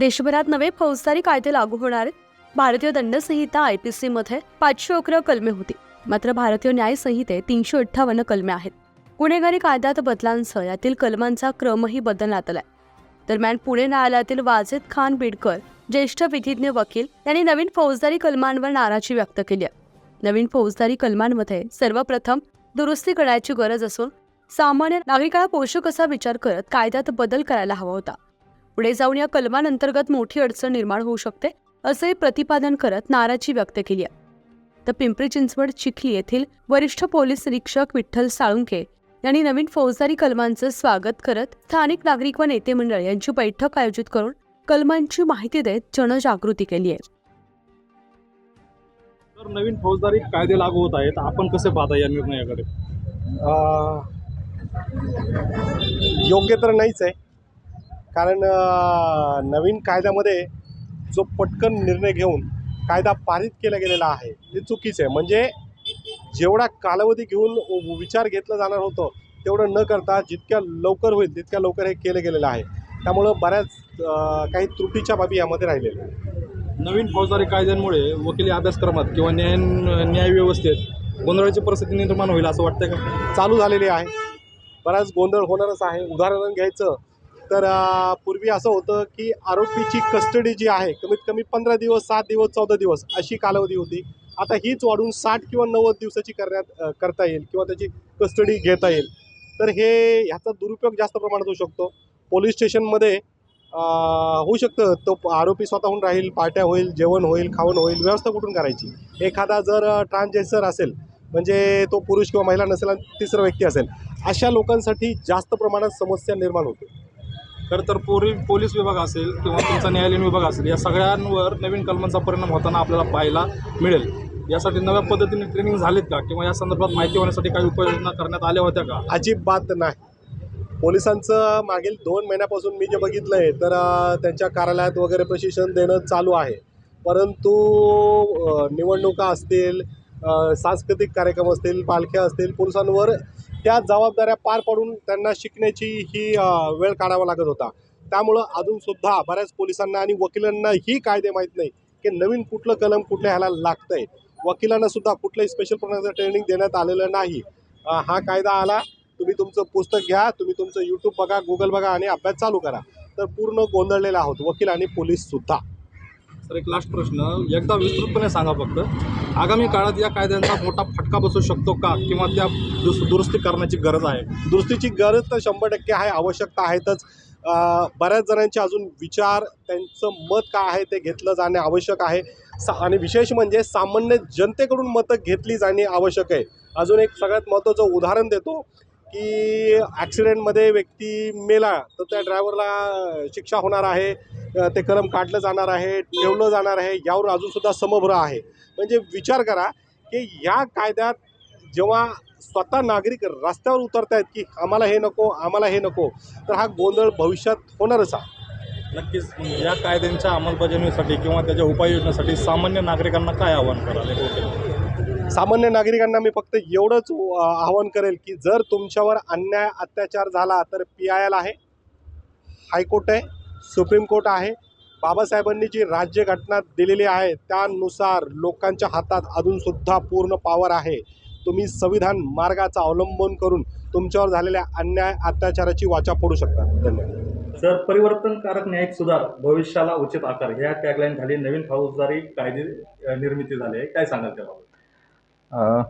देशभरात नवे फौजदारी कायदे लागू होणार आहेत. भारतीय दंडसंहिता आय पी सीमध्ये पाचशे अकरा कलमे होती. मात्र भारतीय न्यायसंहितेत तीनशे अठ्ठावन्न कलमे आहेत. गुन्हेगारी कायद्यात बदलांसह यातील कलमांचा क्रमही बदलण्यात आलाय. दरम्यान पुणे न्यायालयातील वाजेद खान बिडकर ज्येष्ठ विधिज्ञ वकील यांनी नवीन फौजदारी कलमांवर नाराजी व्यक्त केली आहे. नवीन फौजदारी कलमांमध्ये सर्वप्रथम दुरुस्ती करण्याची गरज असून सामान्य नागरिकाला पोषक असा विचार करत कायद्यात बदल करायला हवा होता. पुढे जाऊन या कलमांअंतर्गत मोठी अडचण निर्माण होऊ शकते असे प्रतिपादन करत नाराजी व्यक्त केली आहे. तर पिंपरी चिंचवड चिखली येथील वरिष्ठ पोलीस निरीक्षक विठ्ठल साळुंके यांनी नवीन फौजदारी कलमांचं स्वागत करत स्थानिक नागरिक व नेते मंडळ यांची बैठक आयोजित करून कलमांची माहिती देत जनजागृती केली आहे. तर नवीन फौजदारी कायदे लागू होत आहेत. आपण कसे पाहता या निर्णयाकडे? अ, योग्य तर नाहीच आहे. कारण नवीन कायद्यामध्ये जो पटकन निर्णय घेऊन कायदा पारित केला गेलेला आहे ते चुकीचं आहे. म्हणजे जेवढा कालावधी घेऊन विचार घेतला जाणार होतं तेवढं न करता जितक्या लवकर होईल तितक्या लवकर हे केलं गेलेलं आहे. त्यामुळं बऱ्याच काही त्रुटीच्या बाबी यामध्ये राहिलेल्या नवीन फौजदारी कायद्यांमुळे वकिली अभ्यासक्रमात किंवा न्याय न्याय व्यवस्थेत गोंधळाची परिस्थिती निर्माण होईल असं वाटतंय का? चालू झालेली आहे. बराच गोंधळ होणारच आहे. उदाहरण घ्यायचं तर पूर्वी असं होतं की आरोपीची कस्टडी जी आहे कमीत कमी पंधरा दिवस सात दिवस चौदा दिवस अशी कालावधी होती. आता हीच वाढून साठ किंवा नव्वद दिवसाची करण्यात करता येईल किंवा त्याची कस्टडी घेता येईल. तर हे ह्याचा दुरुपयोग जास्त प्रमाणात होऊ शकतो. पोलीस स्टेशनमध्ये होऊ शकतं. तो आरोपी स्वतःहून राहील पार्ट्या होईल जेवण होईल खावण होईल व्यवस्था कुठून करायची? एखादा जर ट्रान्सजेंडर असेल म्हणजे तो पुरुष किंवा महिला नसेल आणि तिसरा व्यक्ती असेल अशा लोकांसाठी जास्त प्रमाणात समस्या निर्माण होते. खरं तर पोरी पोलीस विभाग असेल किंवा तुमचा न्यायालयीन विभाग असेल या सगळ्यांवर नवीन कलमांचा परिणाम होताना आपल्याला पाहायला मिळेल. यासाठी नव्या पद्धतीने ट्रेनिंग झालीत का? किंवा या संदर्भात माहिती होण्यासाठी काही उपाययोजना करण्यात आल्या होत्या का? अजिबात नाही. पोलिसांचं मागील दोन महिन्यापासून मी जे बघितलं आहे तर त्यांच्या कार्यालयात वगैरे प्रशिक्षण देणं चालू आहे. परंतु निवडणुका असतील सांस्कृतिक कार्यक्रम असतील पालख्या असतील पुरुषांवर त्या जबाबदाऱ्या पार पाडून त्यांना शिकण्याची ही वेळ काढावा लागत होता. त्यामुळं अजूनसुद्धा बऱ्याच पोलिसांना आणि वकिलांना ही कायदे माहीत नाही की नवीन कुठलं कलम कुठल्या ह्याला लागतं आहे वकिलांनासुद्धा कुठलंही स्पेशल प्रकारचं ट्रेनिंग देण्यात आलेलं नाही. हा कायदा आला तुम्ही तुमचं पुस्तक घ्या तुम्ही तुमचं यूट्यूब बघा गुगल बघा आणि अभ्यास चालू करा. तर पूर्ण गोंधळलेला आहोत वकील आणि पोलीससुद्धा तर एक लास्ट प्रश्न एकदा विस्तृतपणे सांगा फक्त आगामी काळात या कायद्यांचा मोठा फटका बसू शकतो का? किंवा त्या दुस दुरुस्ती करण्याची गरज आहे? दुरुस्तीची गरज तर शंभर टक्के आहे आवश्यकता आहेतच. बऱ्याच जणांचे अजून विचार त्यांचं मत काय आहे ते घेतलं जाणे आवश्यक आहे. सा आणि विशेष म्हणजे सामान्य जनतेकडून मतं घेतली जाणे आवश्यक आहे. अजून एक सगळ्यात महत्त्वाचं उदाहरण देतो की ॲक्सिडेंटमध्ये व्यक्ती मेला तर त्या ड्रायव्हरला शिक्षा होणार आहे. ते कलम काढलं जाणार आहे ठेवलं जाणार आहे यावर अजूनसुद्धा समभ्र आहे. म्हणजे विचार करा की या कायद्यात जेव्हा स्वतः नागरिक रस्त्यावर उतरत आहेत की आम्हाला हे नको आम्हाला हे नको तर हा गोंधळ भविष्यात होणारच आहे. नक्कीच या कायद्यांच्या अंमलबजावणीसाठी किंवा त्याच्या उपाययोजनेसाठी सामान्य नागरिकांना काय आव्हान कराल? वकील? सामान्य नागरिकांना मी फक्त एवढंच आवाहन करेल की जर तुमच्यावर अन्याय अत्याचार झाला तर पी आय एल आहे हायकोर्ट आहे. सुप्रीम कोर्ट आहे. बाबासाहेबांनी जी राज्यघटना दिलेली आहे त्यानुसार लोकांच्या हातात अजूनसुद्धा पूर्ण पॉवर आहे. तुम्ही संविधान मार्गाचा अवलंबन करून तुमच्यावर झालेल्या अन्याय अत्याचाराची वाचा फोडू शकता. धन्यवाद. सर परिवर्तनकारक न्यायिक सुधार भविष्याला उचित आकार. ह्या टॅगलाईन खाली नवीन फौजदारी कायदे निर्मिती झाली आहे. काय सांगाल त्याबाबत? अ,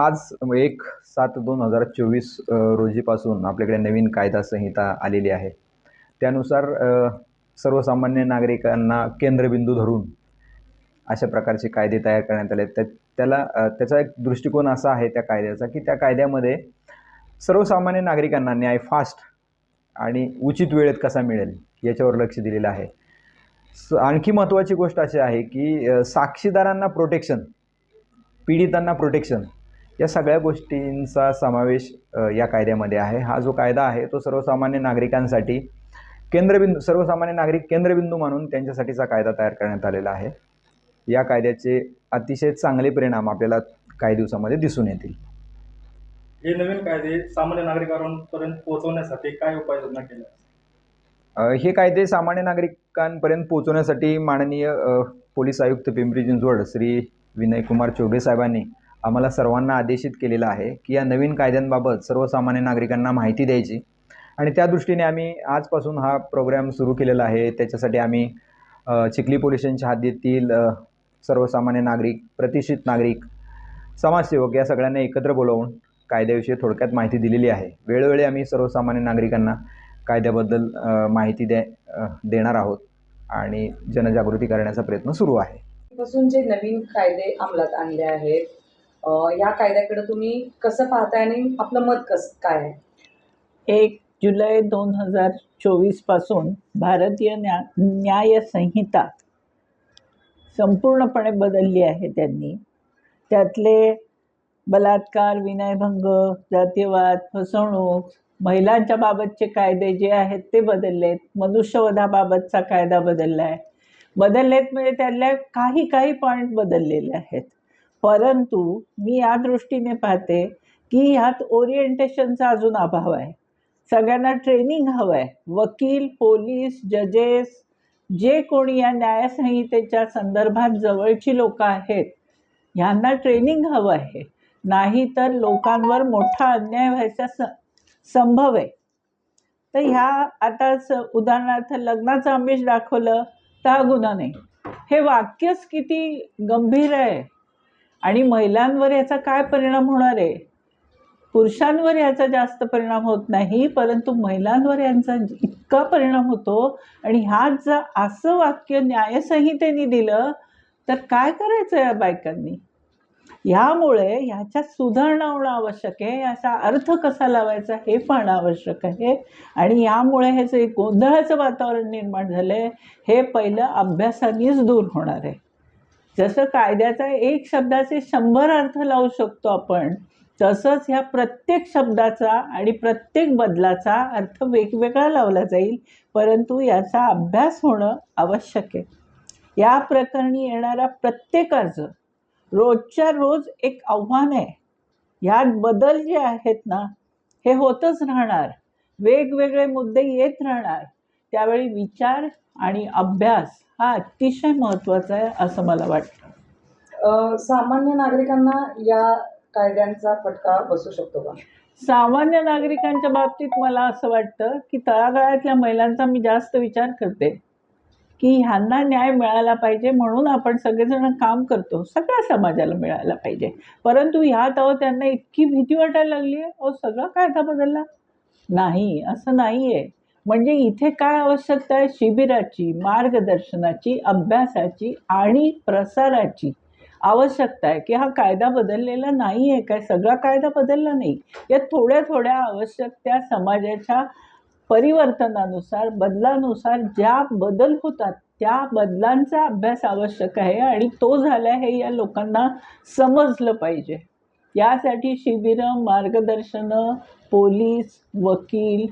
आज एक सात दोन हजार चोवीस रोजीपासून आपल्याकडे नवीन कायदा संहिता आलेली आहे. त्यानुसार सर्वसामान्य नागरिकांना केंद्रबिंदू धरून अशा प्रकारचे कायदे तयार करण्यात आले. त्या त्याला त्याचा एक दृष्टिकोन असा आहे त्या कायद्याचा की त्या कायद्यामध्ये सर्वसामान्य नागरिकांना न्याय फास्ट आणि उचित वेळेत कसा मिळेल याच्यावर लक्ष दिलेलं आहे. स आणखी महत्त्वाची गोष्ट अशी आहे की साक्षीदारांना प्रोटेक्शन पीडितांना प्रोटेक्शन या सगळ्या गोष्टींचा समावेश या कायद्यामध्ये आहे. हा जो कायदा आहे तो सर्वसामान्य नागरिकांसाठी केंद्रबिंदू सर्वसामान्य नागरिक केंद्रबिंदू मानून त्यांच्यासाठीचा कायदा तयार करण्यात आलेला आहे. या कायद्याचे अतिशय चांगले परिणाम आपल्याला काही दिवसामध्ये दिसून येतील. हे नवीन कायदे सामान्य नागरिकांपर्यंत पोहोचवण्यासाठी काय उपाययोजना केल्या? हे कायदे सामान्य नागरिकांपर्यंत पोहोचवण्यासाठी माननीय पोलीस आयुक्त पिंपरी चिंचवड श्री विनयकुमार चौबे साहेबांनी आम्हाला सर्वांना आदेशित केलेलं आहे की या नवीन कायद्यांबाबत सर्वसामान्य नागरिकांना माहिती द्यायची. आणि त्या दृष्टीने आम्ही आजपासून हा प्रोग्राम सुरू केलेला आहे. त्याच्यासाठी आम्ही चिखली पोलीस स्टेशनच्या हद्दीतील सर्वसामान्य नागरिक प्रतिष्ठित नागरिक समाजसेवक या सगळ्यांना एकत्र बोलावून कायद्याविषयी थोडक्यात माहिती दिलेली आहे. वेळोवेळी आम्ही सर्वसामान्य नागरिकांना कायद्याबद्दल माहिती द्या अ, देणार आहोत आणि जनजागृती करण्याचा प्रयत्न सुरू आहे. पासून जे नवीन कायदे अंमलात आणले आहेत या कायद्याकडे तुम्ही कसं पाहताय आणि आपलं मत कसं काय आहे? एक जुलै दोन हजार चोवीसपासून भारतीय न्या न्यायसंहिता संपूर्णपणे बदलली आहे त्यांनी. त्यातले बलात्कार विनयभंग जातीयवाद फसवणूक महिलांच्या बाबतचे कायदे जे आहेत ते बदललेत. मनुष्यवधाबाबतचा कायदा बदलला आहे बदललेत म्हणजे त्यातल्या काही काही पॉईंट बदललेले आहेत. परंतु मी या दृष्टीने पाहते की ह्यात ओरिएंटेशनचा अजून अभाव आहे. सगळ्यांना ट्रेनिंग हवं आहे वकील पोलीस जजेस जे कोणी या न्यायसंहितेच्या संदर्भात जवळची लोक आहेत ह्यांना ट्रेनिंग हवं आहे. नाही तर लोकांवर मोठा अन्याय व्हायचा स संभव आहे. तर ह्या आता स उदाहरणार्थ लग्नाचं आमिष दाखवलं तर हा गुन्हा नाही. हे वाक्यच किती गंभीर आहे. आणि महिलांवर याचा काय परिणाम होणार आहे? पुरुषांवर याचा जास्त परिणाम होत नाही परंतु महिलांवर यांचा इतका परिणाम होतो. आणि ह्यात जर असं वाक्य न्यायसंहितेने दिलं तर काय करायचं या बायकांनी? ह्यामुळे ह्याच्यात सुधारणा होणं आवश्यक आहे याचा अर्थ कसा लावायचा हे पाहणं आवश्यक आहे. आणि यामुळे हे जे गोंधळाचं वातावरण निर्माण झालं आहे हे पहिलं अभ्यासानेच दूर होणार आहे. जसं कायद्याचा एक शब्दाचे शंभर अर्थ लावू शकतो आपण तसंच ह्या प्रत्येक शब्दाचा आणि प्रत्येक बदलाचा अर्थ वेगवेगळा लावला जाईल परंतु याचा अभ्यास होणं आवश्यक आहे. या प्रकरणी येणारा प्रत्येक अर्ज रोजच्या रोज एक आव्हान आहे. ह्यात बदल जे आहेत ना हे होतच राहणार. वेगवेगळे मुद्दे येत राहणार. त्यावेळी विचार आणि अभ्यास हा अतिशय महत्त्वाचा आहे असं मला वाटतं. सामान्य नागरिकांना या कायद्यांचा फटका बसू शकतो का? सामान्य नागरिकांच्या बाबतीत मला असं वाटतं की तळागाळातल्या महिलांचा मी जास्त विचार करते की ह्यांना न्याय मिळाला पाहिजे म्हणून आपण सगळेजण काम करतो सगळ्या समाजाला मिळायला पाहिजे. परंतु ह्यात अहो त्यांना इतकी भीती वाटायला लागली आहे अहो सगळा कायदा बदलला. नाही असं नाही आहे म्हणजे इथे काय आवश्यकता आहे? शिबिराची मार्गदर्शनाची अभ्यासाची आणि प्रसाराची. आवश्यकता आहे की हा कायदा बदललेला नाही आहे काय? सगळा कायदा बदलला नाही. या थोड्या थोड्या आवश्यक त्या समाजाच्या परिवर्तनानुसार बदलानुसार ज्या बदल होतात त्या बदलांचा अभ्यास आवश्यक आहे आणि तो झाला हे या लोकांना समजलं पाहिजे. यासाठी शिबिरं मार्गदर्शनं पोलीस वकील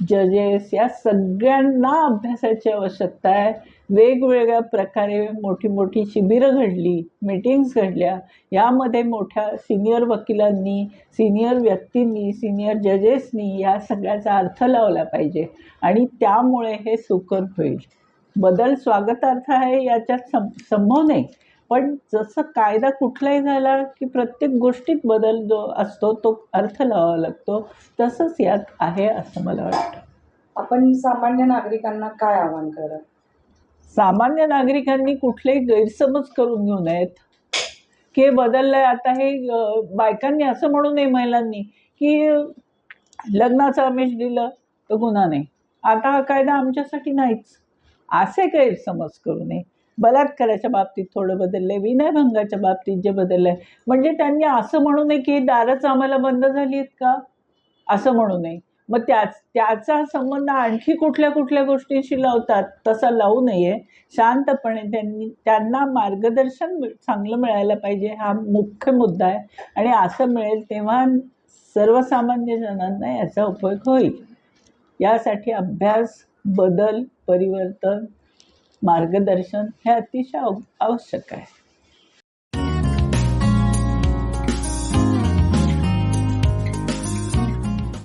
जजेस या सगळ्यांना अभ्यासाची आवश्यकता आहे. वेगवेगळ्या प्रकारे मोठी मोठी शिबिरं घडली मीटिंग्स घडल्या. यामध्ये मोठ्या सिनियर वकिलांनी सिनियर व्यक्तींनी सिनियर जजेसनी या सगळ्याचा अर्थ लावला पाहिजे आणि त्यामुळे हे सुकर होईल. बदल स्वागतार्थ आहे याच्यात सं संभव नाही. पण जसं कायदा कुठलाही झाला की प्रत्येक गोष्टीत बदल जो असतो तो अर्थ लावावा लागतो तसंच यात आहे असं मला वाटतं. आपण सामान्य नागरिकांना काय आव्हान करत सामान्य नागरिकांनी कुठलेही गैरसमज करून घेऊ नयेत. की बदललंय बदललं आहे आता हे बायकांनी असं म्हणू नये महिलांनी की लग्नाचं आमिष दिलं तर गुन्हा नाही. आता हा कायदा आमच्यासाठी नाहीच. असे गैरसमज करू नये. बलात्काराच्या बाबतीत थोडं बदललं आहे विनयभंगाच्या बाबतीत जे बदललं आहे म्हणजे त्यांनी असं म्हणू नये की दारच आम्हाला बंद झाली आहेत का? असं म्हणू नये. मग त्याच त्याचा संबंध आणखी कुठल्या कुठल्या गोष्टीशी लावतात तसा लावू नये. शांतपणे त्यांनी त्यांना मार्गदर्शन चांगलं मिळायला पाहिजे हा मुख्य मुद्दा आहे. आणि असं मिळेल तेव्हा सर्वसामान्य जणांना याचा उपयोग होईल. यासाठी अभ्यास बदल परिवर्तन मार्गदर्शन हे अतिशय आवश्यक आहे.